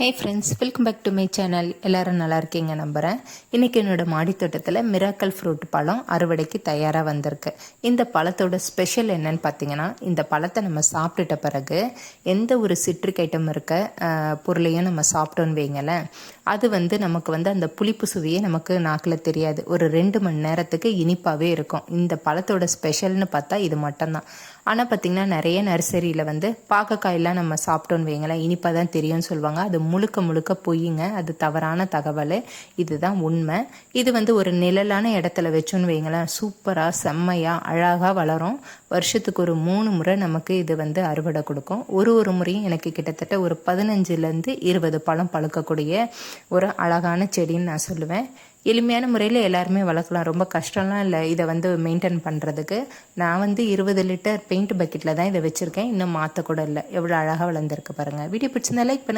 Hey friends welcome back to my channel எல்லோரும் நல்லா இருக்கீங்க நம்புகிறேன் இன்றைக்கி என்னோடய மாடித்தோட்டத்தில் மிராக்கல் ஃப்ரூட் பழம் அறுவடைக்கு தயாராக வந்திருக்கு. இந்த பழத்தோட ஸ்பெஷல் என்னன்னு பார்த்தீங்கன்னா இந்த பழத்தை நம்ம சாப்பிட்டுட்ட பிறகு எந்த ஒரு சிட்ரிக் ஐட்டம் இருக்க பொருளையும் நம்ம சாப்பிட்டோன்னு வைங்களேன் அது வந்து நமக்கு வந்து அந்த புளிப்பு சுவையே நமக்கு நாக்கில் தெரியாது. ஒரு ரெண்டு மணி நேரத்துக்கு இனிப்பாகவே இருக்கும். இந்த பழத்தோட ஸ்பெஷல்னு பார்த்தா இது மட்டும்தான். ஆனால் பார்த்திங்கன்னா நிறைய நர்சரியில் வந்து பாகக்காயெல்லாம் நம்ம சாப்பிட்டோன்னு வைங்களேன். இனிப்பாக தான் தெரியும்னு சொல்லுவாங்க. அது முழுக்க முழுக்க பொய்யுங்க அது தவறான தகவல். இதுதான் உண்மை. இது வந்து ஒரு நிழலான இடத்துல வச்சோன்னு வைங்களேன். சூப்பராக செம்மையாக அழகாக வளரும். வருஷத்துக்கு ஒரு மூணு முறை நமக்கு இது வந்து அறுவடை கொடுக்கும். ஒரு ஒரு முறையும் எனக்கு கிட்டத்தட்ட ஒரு பதினஞ்சுலேருந்து இருபது பழம் பழுக்கக்கூடிய ஒரு அழகான செடின்னு நான் சொல்லுவேன். எளிமையான முறையில் எல்லாருமே வளர்க்கலாம். ரொம்ப கஷ்டம்லாம் இல்லை. இதை வந்து மெயின்டைன் பண்ணுறதுக்கு நான் வந்து இருபது லிட்டர் பெயிண்ட் பக்கெட்டில் தான் இதை வச்சுருக்கேன். இன்னும் மாற்ற கூட இல்லை. எவ்வளோ அழகாக வளர்ந்துருக்கு பாருங்கள் வீடியோ பிடிச்சிருந்தா லைக் பண்ணுங்கள்